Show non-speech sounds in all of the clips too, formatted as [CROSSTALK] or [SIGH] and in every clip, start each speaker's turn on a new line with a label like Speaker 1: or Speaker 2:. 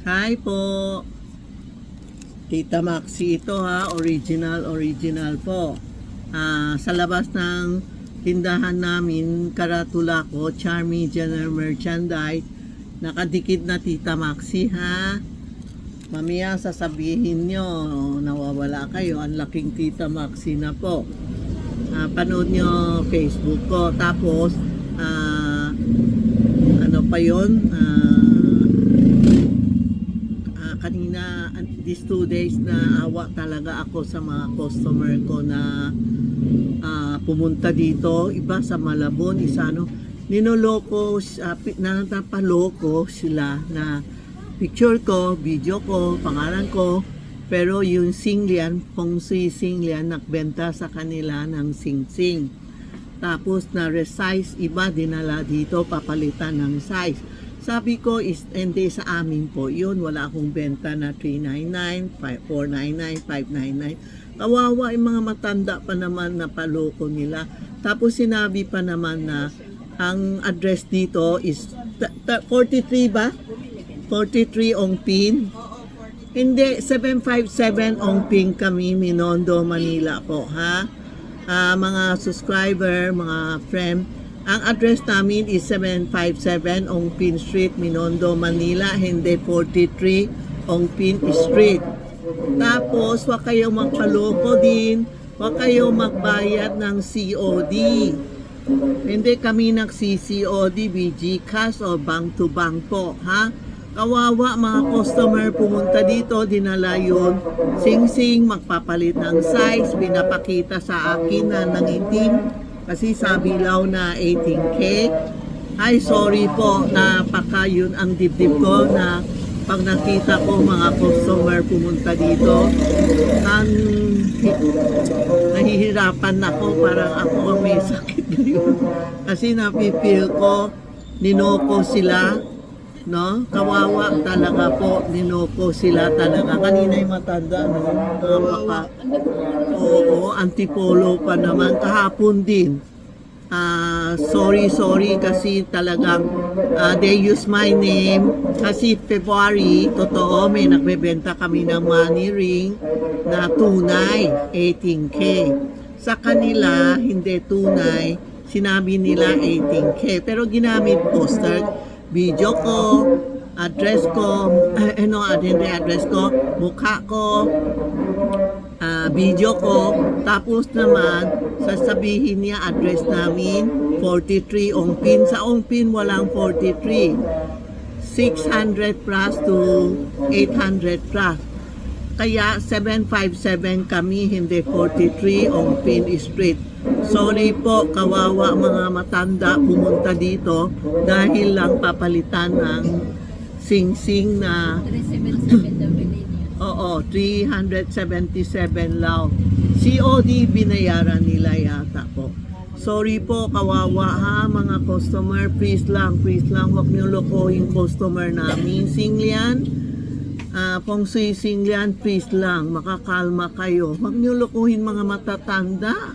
Speaker 1: Hi po. Tita Maxi ito ha, original original po. Ah, sa labas ng tindahan namin, karatula ko, Charmy General Merchandise, nakadikit na Tita Maxi ha. Mamaya sasabihin nyo, nawawala kayo, ang laking Tita Maxi na po. Ah, panood nyo Facebook ko. Tapos, ah, ano pa Ah, ah, kanina, an- these two days na awa talaga ako sa mga customer ko na ah, pumunta dito. Iba sa Malabon, isa ano, ninoloko, uh, na napaloko sila na picture ko, video ko, pangalan ko, pero yung Singlian, Feng Shui Singlian, nagbenta sa kanila ng sing-sing. Tapos na resize, iba dinala dito, papalitan ng size. Sabi ko, is, hindi sa amin po yun. Wala akong benta na 399, 499, 599. Kawawa yung mga matanda pa naman na paloko nila. Tapos sinabi pa naman na ang address dito is ta- ta- 43 ba? 43 Ong Pin. Hindi, 757 Ong Pin kami, Minondo, Manila po, ha? Ah, mga subscriber, mga friend, ang address namin is 757 Ong Pin Street, Minondo, Manila, hindi 43 Ong Pin Street. Tapos, wag kayo magpaloko din, wag kayo magbayad ng COD. Hindi kami nag-CCOD, BG Cash o bank to bank po, ha? Kawawa mga customer pumunta dito, dinala yun. Sing-sing, magpapalit ng size, pinapakita sa akin na nangitim. Kasi sabi law na 18K. Ay, sorry po, napaka yun ang dibdib ko na pag nakita ko mga customer pumunta dito, ang nahihirapan ako, parang ako may sakit ngayon. [LAUGHS] Kasi napipil ko, ninoko sila, no? Kawawa talaga po, ninoko sila talaga. Kanina yung matanda, no? Napaka, oo, antipolo pa naman. Kahapon din. Ah, sorry, sorry kasi talagang ah, they use my name kasi February, totoo, may nagbebenta kami ng money ring na tunay, 18K. Sa kanila, hindi tunay, sinabi nila 18K. Pero ginamit poster, video ko, address ko, eh, ano, hindi address ko, mukha ko, ah, video ko. Tapos naman, sasabihin niya address namin, 43 Ongpin. Sa Ongpin, walang 43. 600 plus to 800 plus. Kaya 757 kami, hindi 43 Ongpin Street. Sorry po, kawawa mga matanda pumunta dito dahil lang papalitan ng sing-sing na
Speaker 2: 377 daw bilhin niya.
Speaker 1: Oo, 377 lang. COD binayaran nila yata po. Sorry po, kawawa ha mga customer. Please lang, please lang. Huwag niyo lokohin customer namin. Singlian, ah Feng Shui Singlian, please lang. Makakalma kayo. Huwag niyo lokohin mga matatanda.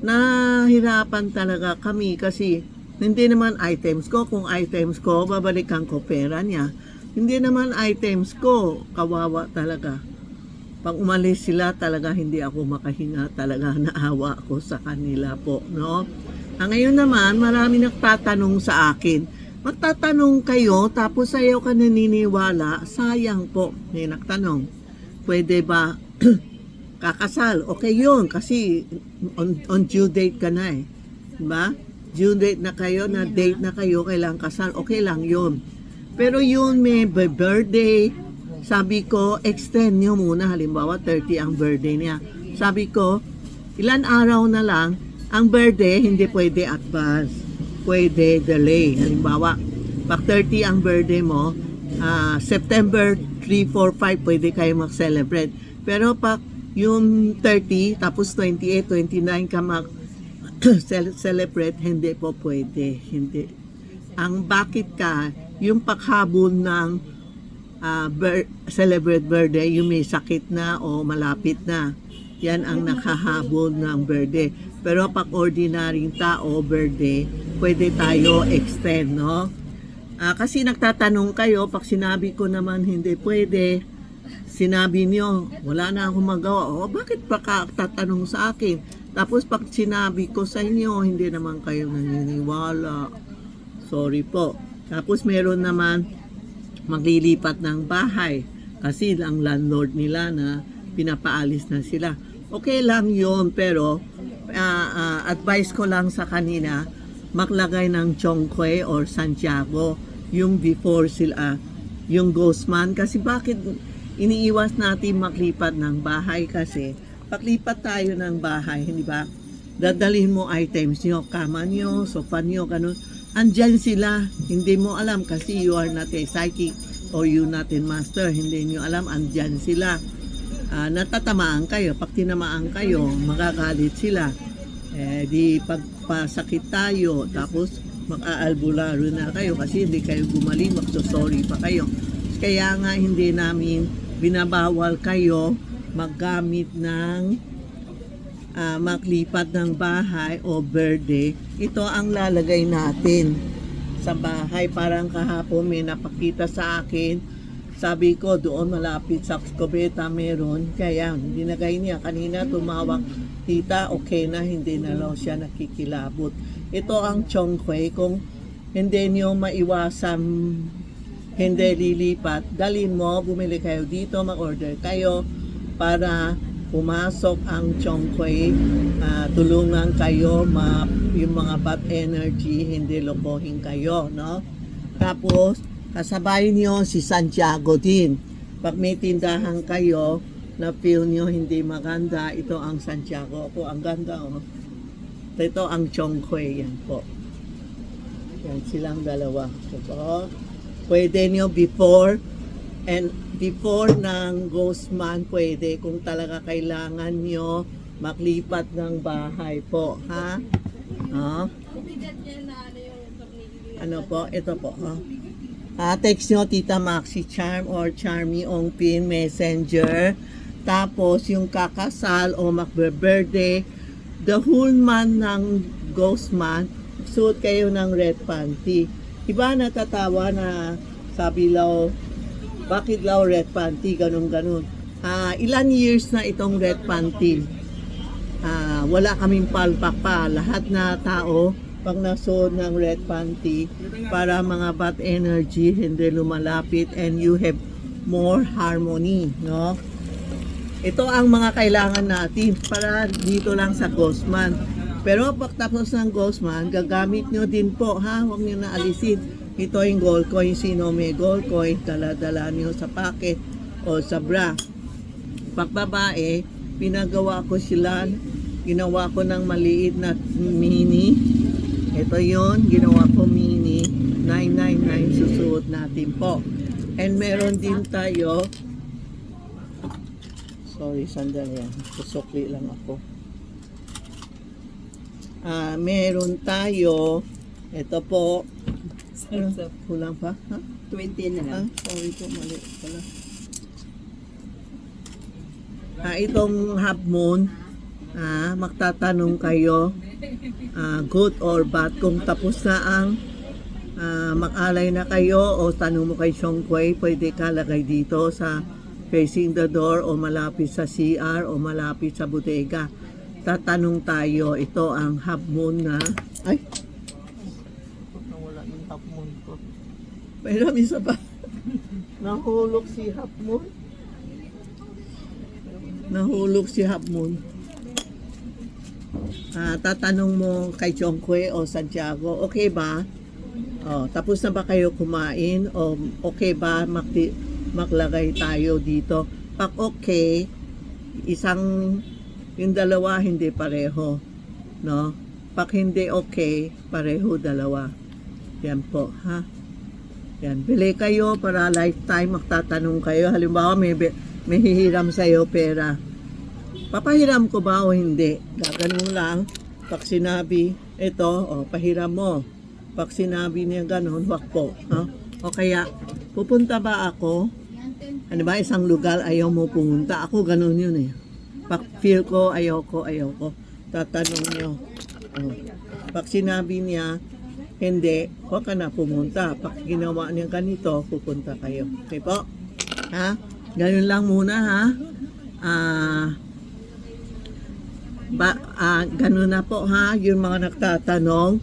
Speaker 1: Nahirapan talaga kami kasi hindi naman items ko. Kung items ko, babalikan ko pera niya. Hindi naman items ko. Kawawa talaga. Pag umalis sila, talaga hindi ako makahinga. Talaga [LAUGHS] naawa ako sa kanila po. No? Ah, ngayon naman, marami nagtatanong sa akin. Magtatanong kayo, tapos ayaw ka naniniwala. Sayang po. May nagtanong. Pwede ba [CLEARS THROAT] kakasal? Okay yun, kasi on, on due date ka na eh. Diba? Due date na kayo, na date na kayo, kailangan kasal. Okay lang yun. Pero yun may birthday, sabi ko, extend nyo muna. Halimbawa, 30 ang birthday niya. Sabi ko, ilan araw na lang, ang birthday, hindi pwede advance. Pwede delay. Halimbawa, pag 30 ang birthday mo, ah, September 3, 4, 5, pwede kayo mag-celebrate. Pero pag yung 30, tapos 28, 29 ka mag [CLEARS THROAT] cel- celebrate, hindi po pwede. Hindi. Ang bakit ka, yung paghabol ng ah, bir- celebrate birthday, yung may sakit na o malapit na. Yan ang nakahabol ng birthday. Pero pag ordinaryong tao, birthday, pwede tayo extend, no? Ah, kasi nagtatanong kayo, pag sinabi ko naman hindi pwede, sinabi niyo, wala na akong magawa. O, bakit pa ka tatanong sa akin? Tapos pag sinabi ko sa inyo, hindi naman kayo naniniwala. Sorry po. Tapos meron naman maglilipat ng bahay kasi ang landlord nila na pinapaalis na sila. Okay lang yon pero ah, ah, advice ko lang sa kanina maglagay ng Chongqui or Santiago yung before sila yung Ghostman kasi bakit iniiwas natin maglipat ng bahay? Kasi paglipat tayo ng bahay hindi ba? Dadalhin mo items nyo kama nyo sofa nyo ganun. Andyan sila. Hindi mo alam kasi you are not a psychic or you not a master. Hindi nyo alam andyan sila. Ah, natatamaan kayo. Pag tinamaan kayo, magagalit sila. Eh, di pagpasakit tayo, tapos mag-aalbularo na kayo kasi hindi kayo gumaling, magsosorry pa kayo. Kaya nga hindi namin binabawal kayo maggamit ng ah, maglipat ng bahay o birthday. Ito ang lalagay natin sa bahay. Parang kahapon may napakita sa akin sabi ko, doon malapit sa Escobeta meron. Kaya, dinagay niya. Kanina tumawag, tita, okay na, hindi na raw siya nakikilabot. Ito ang Chongqui. Kung hindi niyo maiwasan hindi lilipat, dalin mo, bumili kayo dito, mag-order kayo para pumasok ang Chongqui, ah, tulungan kayo, ma, yung mga bad energy, hindi lokohin kayo, no? Tapos, kasabay niyo si Santiago din. Pag may tindahan kayo na feel niyo hindi maganda, ito ang Santiago. Po, ang ganda, oh. Ito ang Chongqui, yan po. Yan silang dalawa. Ito, pwede niyo before and before ng Ghostman, pwede kung talaga kailangan niyo maglipat ng bahay po, ha? Oh. Ano po? Ito po, ha? Ah, text nyo Tita Maxi Charm or Charmy Ong Pin Messenger. Tapos yung kakasal o magbe-birthday, the whole month ng ghost month, suot kayo ng red panty. Iba natatawa na sabi law, bakit law red panty, ganun ganun. Ah, ilan years na itong red panty? Ah, wala kaming palpak pa. Lahat na tao, pag nasuot ng red panty, para mga bad energy hindi lumalapit and you have more harmony, no? Ito ang mga kailangan natin para dito lang sa Ghostman. Pero pagtapos ng Ghostman, gagamit nyo din po, ha? Huwag nyo na. Ito yung gold coin. Sino may gold coin, dala-dala nyo sa pocket o sa bra. Pag babae, pinagawa ko sila, ginawa ko ng maliit na mini. Ito yon ginawa ko mini. 999 susuot natin po. And meron din tayo, sorry, sandali yan. Susukli lang ako. Ah, meron tayo, ito po, ano, kulang pa? Ha?
Speaker 2: 20 na
Speaker 1: Ah, sorry po, mali pala. Ah, itong half moon, ah, magtatanong kayo, ah, good or bad, kung tapos na ang ah, mag-alay na kayo o tanong mo kay Sean Quay, pwede ka lagay dito sa facing the door o malapit sa CR o malapit sa bodega. Tatanong tayo, ito ang half moon na, ay, nawala yung half moon ko. Mayroon isa pa. [LAUGHS] Nahulog si half moon. Nahulog si half moon. Ah, tatanong mo kay Chongkwe o Santiago, okay ba? Oh, tapos na ba kayo kumain? O okay ba makti, maglagay tayo dito? Pag okay, isang yung dalawa hindi pareho, no? Pag hindi okay, pareho dalawa. Yan po, ha? Yan, bili kayo para lifetime magtatanong kayo. Halimbawa, may, may hihiram sa'yo pera. Papahiram ko ba o hindi? Gaganon lang. Pag sinabi, ito, o, pahiram mo. Pag sinabi niya ganon, wag po. Ha? O kaya, pupunta ba ako? Ano ba, isang lugar ayaw mo pumunta? Ako ganon yun eh. Pag feel ko, ayaw ko, ayaw ko. Tatanong niyo. O. Pag sinabi niya, Hindi, huwag ka na pumunta. Pag ginawa niya ganito, pupunta kayo. Okay po? Ha? Ganun lang muna ha. Ah, ba, ah, ganun na po ha. Yung mga nagtatanong,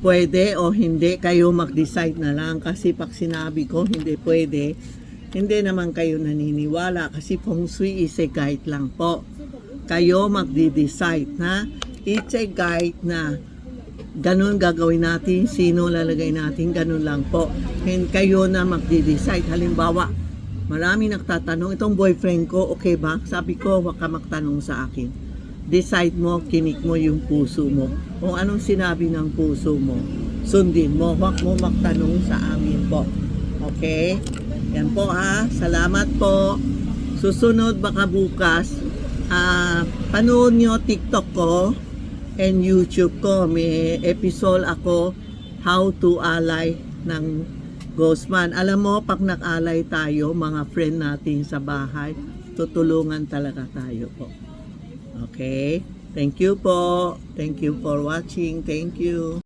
Speaker 1: pwede o hindi, kayo mag-decide na lang. Kasi pag sinabi ko, hindi pwede, hindi naman kayo naniniwala. Kasi feng shui is a guide lang po. Kayo magdi-decide na it's a guide na ganun gagawin natin, sino lalagay natin, ganun lang po. And kayo na magdi-decide. Halimbawa, marami nagtatanong, itong boyfriend ko, okay ba? Sabi ko, wag ka magtanong sa akin. Decide mo, kinik mo yung puso mo. Kung anong sinabi ng puso mo, sundin mo. Huwag mo magtanong sa amin po. Okay? Yan po ha. Salamat po. Susunod baka bukas, ah panood nyo TikTok ko and YouTube ko. May episode ako how to ally ng Ghostman. Alam mo, pag nag-alay tayo, mga friend natin sa bahay, tutulungan talaga tayo po. Okay? Thank you po. Thank you for watching. Thank you.